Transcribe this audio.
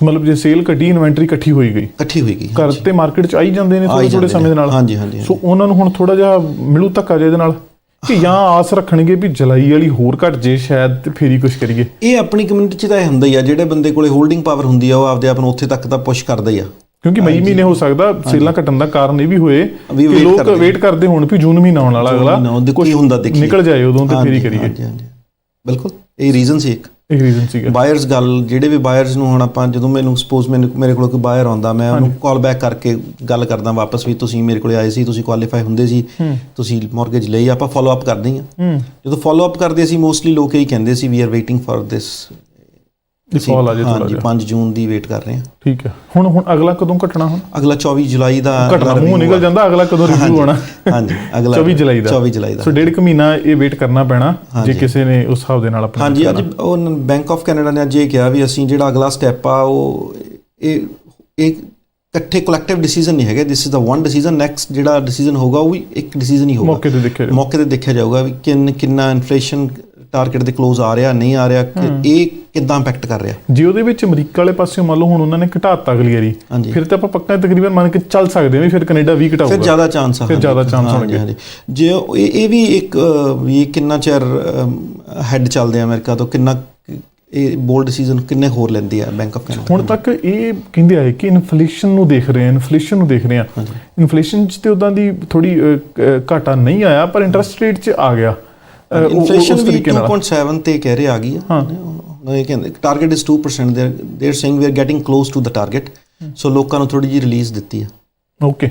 ਸੋ ਮਤਲਬ ਜੇ ਸੇਲ ਘਟੀ ਇਨਵੈਂਟਰੀ ਇਕੱਠੀ ਹੋਈ ਗਈ। ਇਕੱਠੀ ਹੋਈ ਗਈ ਘਰ ਤੇ ਮਾਰਕੀਟ ਚ ਆਈ ਜਾਂਦੇ ਨੇ ਥੋੜੇ ਥੋੜੇ ਸਮੇਂ ਦੇ ਨਾਲ। ਹਾਂਜੀ, ਹਾਂਜੀ, ਸੋ ਉਹਨਾਂ ਨੂੰ ਹੁਣ ਥੋੜਾ ਜਿਹਾ ਮਿਲੂ ਧੱਕਾ ਜੇ ਇਹਦੇ ਨਾਲ ਕਿ ਜਾਂ ਆਸ ਰੱਖਣਗੇ ਵੀ ਜੁਲਾਈ ਵਾਲੀ ਹੋਰ ਘਟ ਜੇ ਸ਼ਾਇਦ ਤੇ ਫੇਰ ਹੀ ਕੁਝ ਕਰੀਏ। ਇਹ ਆਪਣੀ ਕਮਿਊਨਿਟੀ 'ਚ ਤਾਂ ਇਹ ਹੁੰਦਾ ਹੀ ਆ ਜਿਹੜੇ ਬੰਦੇ ਕੋਲੇ ਹੋਲਡਿੰਗ ਪਾਵਰ ਹੁੰਦੀ ਆ ਉਹ ਆਪਦੇ ਆਪ ਨੂੰ ਉੱਥੇ ਤੱਕ ਤਾਂ ਪੁਸ਼ ਕਰਦਾ ਹੀ ਆ। ਕਿਉਂਕਿ ਮਈ ਮਹੀਨੇ ਹੋ ਸਕਦਾ ਸੇਲਾਂ ਘਟਣ ਦਾ ਕਾਰਨ ਇਹ ਵੀ ਹੋਏ ਕਿ ਲੋਕ। ਵੇਟ ਕਰਦੇ ਹੋਣ ਵੀ ਜੂਨ ਮਹੀਨਾ ਆਉਣ ਵਾਲਾ ਅਗਲਾ ਨਾ ਉਹਦੇ ਕੀ ਹੁੰਦਾ ਦੇਖੀ ਨਿਕਲ ਜਾਏ ਉਦੋਂ ਤੇ ਫੇਰ ਹੀ ਕਰੀਏ। ਹਾਂਜੀ ਹਾਂਜੀ। ਬਿਲਕੁਲ ਇਹ ਰੀਜ਼ਨ ਸੀ ਇੱਕ। ਰੀਜ਼ਨ ਸੀਗਾ। ਬਾਇਰਸ ਗੱਲ ਜਿਹੜੇ ਵੀ ਬਾਇਰਸ ਨੂੰ ਹੁਣ ਆਪਾਂ ਜਦੋਂ ਮੈਨੂੰ ਸਪੋਜ਼ ਮੈਨੂੰ ਮੇਰੇ ਕੋਲ ਕੋਈ ਬਾਇਰ ਆਉਂਦਾ ਮੈਂ ਉਹਨੂੰ ਕਾਲ ਬੈਕ ਕਰਕੇ ਗੱਲ ਕਰਦਾ ਵਾਪਸ ਵੀ ਤੁਸੀਂ ਮੇਰੇ ਕੋਲੇ ਆਏ ਸੀ ਤੁਸੀਂ ਕੁਆਲੀਫਾਈ ਹੁੰਦੇ ਸੀ ਤੁਸੀਂ ਮਾਰਗੇਜ ਲਈ ਆਪਾਂ ਫਾਲੋ ਅਪ ਕਰਦੇ ਹਾਂ। ਜਦੋਂ ਫਾਲੋ ਅਪ ਕਰਦੇ ਸੀ ਮੋਸਟਲੀ ਲੋਕ ਇਹੀ ਕਹਿੰਦੇ ਸੀ we are waiting for this ਡਿਫਾਲ ਆ ਜੇ ਥੋੜਾ ਹਾਂਜੀ ਜਿਹਾ। 5 ਜੂਨ ਦੀ ਵੇਟ ਕਰ ਰਹੇ ਹਾਂ। ਠੀਕ ਹੈ। ਹੁਣ ਹੁਣ ਅਗਲਾ ਕਦੋਂ ਘਟਣਾ ਹੁਣ? ਅਗਲਾ 24 ਜੁਲਾਈ ਦਾ ਘਟਣਾ ਮੂੰਹ ਨਿਕਲ ਜਾਂਦਾ ਅਗਲਾ ਕਦੋਂ ਰਿਵਿਊ ਆਣਾ ਹਾਂਜੀ ਅਗਲਾ 24 ਜੁਲਾਈ ਦਾ। 24 ਜੁਲਾਈ ਦਾ। ਸੋ ਡੇਢ ਕੁ ਮਹੀਨਾ ਇਹ ਵੇਟ ਕਰਨਾ ਪੈਣਾ ਜੇ ਕਿਸੇ ਨੇ ਉਸ ਹਿਸਾਬ ਦੇ ਨਾਲ ਆਪਣਾ ਹਾਂਜੀ ਅੱਜ ਉਹ ਬੈਂਕ ਆਫ ਕੈਨੇਡਾ ਨੇ ਅੱਜ ਇਹ ਕਿਹਾ ਵੀ ਅਸੀਂ ਜਿਹੜਾ ਅਗਲਾ ਸਟੈਪ ਆ ਉਹ ਇਹ ਇਹ ਇਕੱਠੇ ਕਲੈਕਟਿਵ ਡਿਸੀਜਨ ਨਹੀਂ ਹੈਗਾ। This is the one decision next ਜਿਹੜਾ ਡਿਸੀਜਨ ਹੋਗਾ ਉਹ ਵੀ ਇੱਕ ਡਿਸੀਜਨ ਹੀ ਹੋਗਾ ਮੌਕੇ ਤੇ ਦੇਖਿਆ ਜਾਊ। ਮੌਕੇ ਤੇ ਦੇਖਿਆ ਜਾਊਗਾ ਵੀ ਕਿੰਨ ਕਿੰਨਾ ਇਨਫਲੇਸ਼ਨ ਟਾਰਗੇਟ ਦੇ ক্লোਜ਼ ਆ ਰਿਹਾ ਨਹੀਂ ਆ ਰਿਹਾ। ਕਿ ਇਹ ਕਿੱਦਾਂ ਇੰਪੈਕਟ ਕਰ ਰਿਹਾ? ਜੇ ਉਹਦੇ ਵਿੱਚ ਅਮਰੀਕਾ ਵਾਲੇ ਪਾਸੇ ਮੰਨ ਲਓ ਹੁਣ ਉਹਨਾਂ ਨੇ ਘਟਾਤਾ ਅਗਲੀ ਵਾਰੀ ਹਾਂਜੀ। ਫਿਰ ਤਾਂ ਆਪਾਂ ਪੱਕਾ ਤਕਰੀਬਨ ਮੰਨ ਕੇ ਚੱਲ ਸਕਦੇ ਹਾਂ ਵੀ ਫਿਰ ਕੈਨੇਡਾ ਵੀ ਫਿਰ ਘਟਾਊਗਾ ਜ਼ਿਆਦਾ ਚਾਂਸ ਆ ਫਿਰ। ਜ਼ਿਆਦਾ ਹਾਂਜੀ, ਹੋਣਗੇ। ਜੇ ਇਹ ਇਹ ਵੀ ਇੱਕ ਇਹ ਕਿੰਨਾ ਚਿਰ ਹੈੱਡ ਚੱਲਦੇ ਆ ਅਮਰੀਕਾ ਤੋਂ? ਕਿੰਨਾ ਇਹ ਬੋਲਡ ਡਿਸੀਜਨ ਕਿੰਨੇ ਹੋਰ ਲੈਂਦੀ ਆ ਬੈਂਕ ਆਫ ਕੈਨੇਡਾ ਹੁਣ ਤੱਕ ਇਹ ਕਹਿੰਦੇ ਆਏ ਕਿ ਇਨਫਲੇਸ਼ਨ ਨੂੰ ਦੇਖ ਰਹੇ ਆ ਇਨਫਲੇਸ਼ਨ ਨੂੰ ਦੇਖ ਰਹੇ ਆ। ਇਨਫਲੇਸ਼ਨ 'ਚ ਤੇ ਉਦਾਂ ਦੀ ਥੋੜੀ ਘਾਟਾ ਨਹੀਂ ਆਇਆ ਪਰ ਇੰਟਰਸਟ ਰੇਟ 'ਚ ਆ ਗਿਆ। ਇਨਫਲੇਸ਼ਨ ਉਸ ਵੀ ਤਰੀਕੇ ਨਾਲ। 2.7 ਤੇ ਕਹਿ ਰਹੇ ਆ ਗਈ ਹਾਂ। ਉਹ ਇਹ ਕਹਿੰਦੇ target is 2% they they are saying we are getting close to the target so ਲੋਕਾਂ ਨੂੰ ਥੋੜੀ ਜਿਹੀ ਰਿਲੀਜ਼ ਦਿੱਤੀ ਆ ਓਕੇ